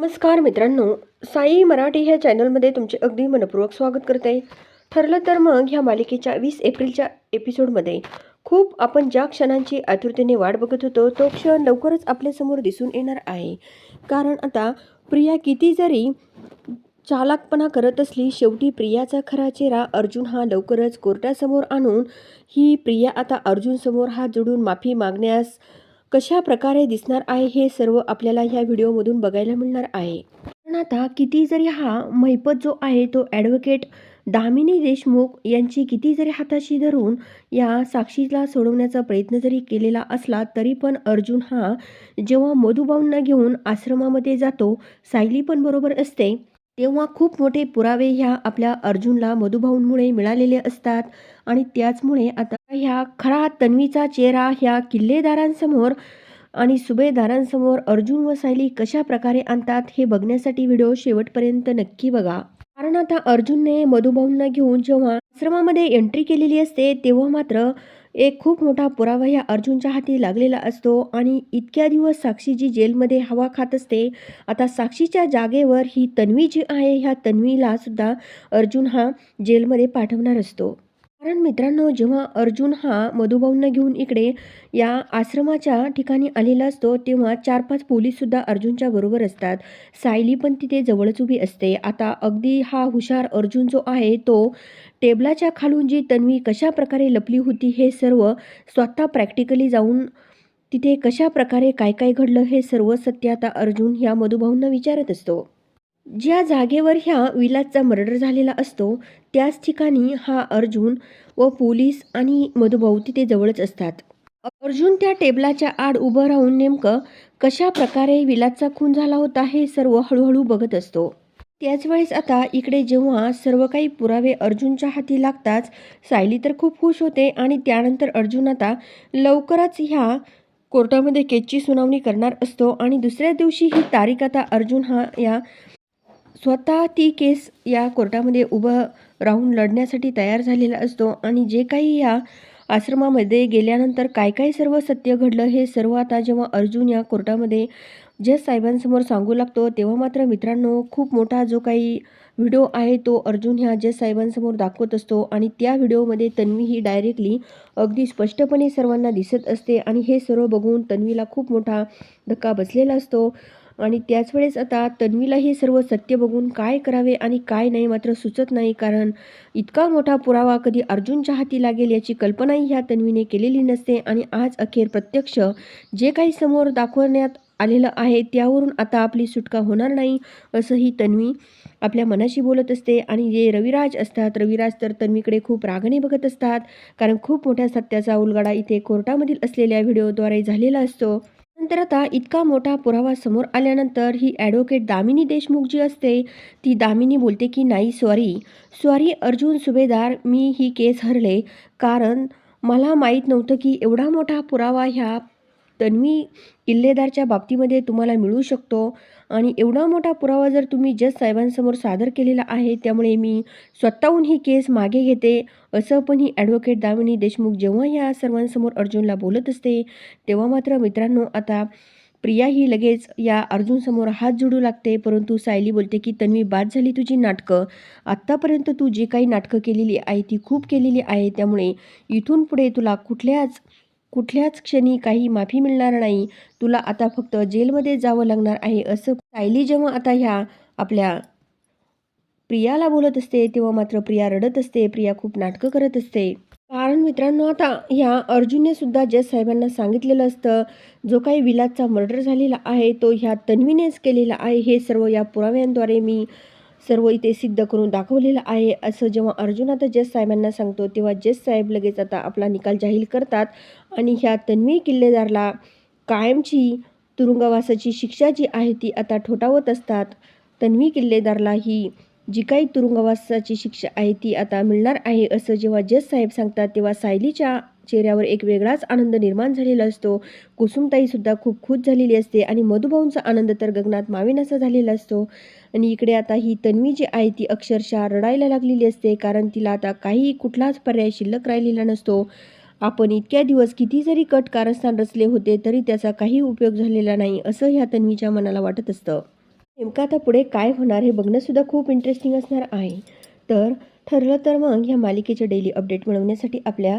नमस्कार मित्रांनो साई मराठी ह्या चॅनलमध्ये तुमचे अगदी मनपूर्वक स्वागत करते. ठरलं तर मग ह्या मालिकेच्या वीस एप्रिलच्या एपिसोडमध्ये खूप आपण ज्या क्षणांची आतुरतेने वाट बघत होतो तो क्षण लवकरच आपल्यासमोर दिसून येणार आहे. कारण आता प्रिया किती जरी चालाकपणा करत असली शेवटी प्रियाचा खरा चेहरा अर्जुन हा लवकरच कोर्टासमोर आणून ही प्रिया आता अर्जुनसमोर हात जोडून माफी मागण्यास कशा प्रकारे दिसणार आहे हे सर्व आपल्याला ह्या व्हिडिओमधून बघायला मिळणार आहे. पण आता किती जरी हा महिपत जो आहे तो ॲडव्होकेट दामिनी देशमुख यांची किती जरी हाताशी धरून या साक्षीला सोडवण्याचा प्रयत्न जरी केलेला असला तरी पण अर्जुन हा जेव्हा मधुबाऊंना घेऊन आश्रमामध्ये जातो सायली पण बरोबर असते. तेव्हा खूप मोठे पुरावे ह्या आपल्या अर्जुनला मधुभाऊंमुळे मिळालेले असतात आणि त्याचमुळे आता ह्या खरा तन्वीचा चेहरा ह्या किल्लेदारांसमोर आणि सुभेदारांसमोर अर्जुन व सायली कशा प्रकारे आणतात हे बघण्यासाठी व्हिडिओ शेवटपर्यंत नक्की बघा. कारण आता अर्जुनने मधुभाऊंना घेऊन जेव्हा आश्रमामध्ये एंट्री केलेली असते तेव्हा मात्र एक खूप मोठा पुरावा ह्या अर्जुनच्या हाती लागलेला असतो आणि इतक्या दिवस साक्षी जी जेलमध्ये हवा खात असते. आता साक्षीच्या जागेवर ही तन्वी जी आहे ह्या तन्वीला सुद्धा अर्जुन हा जेलमध्ये पाठवणार असतो. कारण मित्रांनो जेव्हा अर्जुन हा मधुभाऊंना घेऊन इकडे या आश्रमाच्या ठिकाणी आलेला असतो तेव्हा चार पाच पोलीससुद्धा अर्जुनच्या बरोबर असतात. सायली पण तिथे जवळच उभी असते. आता अगदी हा हुशार अर्जुन जो आहे तो टेबलाच्या खालून जी तन्वी कशा प्रकारे लपली होती हे सर्व स्वतः प्रॅक्टिकली जाऊन तिथे कशा प्रकारे काय काय घडलं हे सर्व सत्य आता अर्जुन ह्या मधुभाऊंना विचारत असतो. ज्या जागेवर ह्या विलासचा मर्डर झालेला असतो त्याच ठिकाणी हा अर्जुन व पोलीस आणि मधुभाऊ तिथे जवळच असतात. अर्जुन त्या टेबलाच्या आड उभं राहून नेमकं कशा प्रकारे विलासचा खून झाला होता हे सर्व हळूहळू बघत असतो. त्याच वेळेस आता इकडे जेव्हा सर्व काही पुरावे अर्जुनच्या हाती लागताच सायली तर खूप खुश होते आणि त्यानंतर अर्जुन आता लवकरच ह्या कोर्टामध्ये केसची सुनावणी करणार असतो आणि दुसऱ्या दिवशी ही तारीख आता अर्जुन हा या स्वतः ती केस या कोर्टामध्ये उभं राहून लढण्यासाठी तयार झालेला असतो आणि जे काही या आश्रमामध्ये गेल्यानंतर काय काय सर्व सत्य घडलं हे सर्व आता जेव्हा अर्जुन या कोर्टामध्ये जज साहेबांसमोर सांगू लागतो तेव्हा मात्र मित्रांनो खूप मोठा जो काही व्हिडिओ आहे तो अर्जुन ह्या जज साहेबांसमोर दाखवत असतो आणि त्या व्हिडिओमध्ये तन्वी ही डायरेक्टली अगदी स्पष्टपणे सर्वांना दिसत असते आणि हे सर्व बघून तन्वीला खूप मोठा धक्का बसलेला असतो. आणि त्याच वेळेस आता तन्वीला हे सर्व सत्य बघून काय करावे आणि काय नाही मात्र सुचत नाही कारण इतका मोठा पुरावा कधी अर्जुनच्या हाती लागेल याची कल्पनाही ह्या तन्वीने केलेली नसते. आणि आज अखेर प्रत्यक्ष जे काही समोर दाखवण्यात आलेलं आहे त्यावरून आता आपली सुटका होणार नाही असंही तन्वी आपल्या मनाशी बोलत असते. आणि जे रविराज असतात रविराज तर तन्वीकडे खूप रागाने बघत असतात कारण खूप मोठ्या सत्याचा उलगडा इथे कोर्टामधील असलेल्या व्हिडिओद्वारे झालेला असतो. नंतर आता इतका मोठा पुरावा समोर आल्यानंतर ही ॲडव्होकेट दामिनी देशमुख जी असते ती दामिनी बोलते की नाही सॉरी सॉरी अर्जुन सुभेदार मी ही केस हरले. कारण मला माहीत नव्हतं की एवढा मोठा पुरावा ह्या तन्वी किल्लेदारच्या बाबतीमध्ये तुम्हाला मिळू शकतो. आणि एवढा मोठा पुरावा जर तुम्ही जज साहेबांसमोर सादर केलेला आहे त्यामुळे मी स्वतःहून ही केस मागे घेते. असं पण ही ॲडव्होकेट दामिनी देशमुख जेव्हा या सर्वांसमोर अर्जुनला बोलत असते तेव्हा मात्र मित्रांनो आता प्रिया ही लगेच या अर्जुनसमोर हात जोडू लागते. परंतु सायली बोलते की तन्वी बाद झाली तुझी नाटकं. आत्तापर्यंत तू जी काही नाटकं केलेली आहे ती खूप केलेली आहे. त्यामुळे इथून पुढे तुला कुठल्याच कुठल्याच क्षणी काही माफी मिळणार नाही. तुला आता फक्त जेलमध्ये जावं लागणार आहे असं सायली जेव्हा आता ह्या आपल्या प्रियाला बोलत असते तेव्हा मात्र प्रिया रडत असते. प्रिया खूप नाटकं करत असते. कारण मित्रांनो आता ह्या अर्जुनने सुद्धा जज साहेबांना सांगितलेलं असतं जो काही विलासचा मर्डर झालेला आहे तो ह्या तन्वीनेच केलेला आहे. हे सर्व या पुराव्यांद्वारे मी सर्व इथे सिद्ध करून दाखवलेलं आहे. असं जेव्हा अर्जुन आता जज साहेबांना सांगतो तेव्हा जज साहेब लगेच आता आपला निकाल जाहीर करतात. आणि ह्या तन्वी किल्लेदारला कायमची तुरुंगवासाची शिक्षा जी आहे ती आता ठोठावत असतात. तन्वी किल्लेदारला ही जी काही तुरुंगवासाची शिक्षा आहे ती आता मिळणार आहे असं जेव्हा जज साहेब सांगतात तेव्हा सायलीच्या चेहऱ्यावर एक वेगळाच आनंद निर्माण झालेला असतो. कुसुमताईसुद्धा खूप खुश झालेली असते आणि मधुभाऊंचा आनंद तर गगनात मावेनासा झालेला असतो. आणि इकडे आता ही तन्वी जी आहे ती अक्षरशः रडायला लागलेली असते कारण तिला आता काही कुठलाच पर्याय शिल्लक राहिलेला नसतो. आपण इतक्या दिवस किती जरी कट कारस्थान रचले होते तरी त्याचा काही उपयोग झालेला नाही असं ह्या तन्वीच्या मनाला वाटत असतं. नेमकं आता पुढे काय होणार हे बघणंसुद्धा खूप इंटरेस्टिंग असणार आहे. तर ठरलं तर मग ह्या मालिकेचे डेली अपडेट मिळवण्यासाठी आपल्या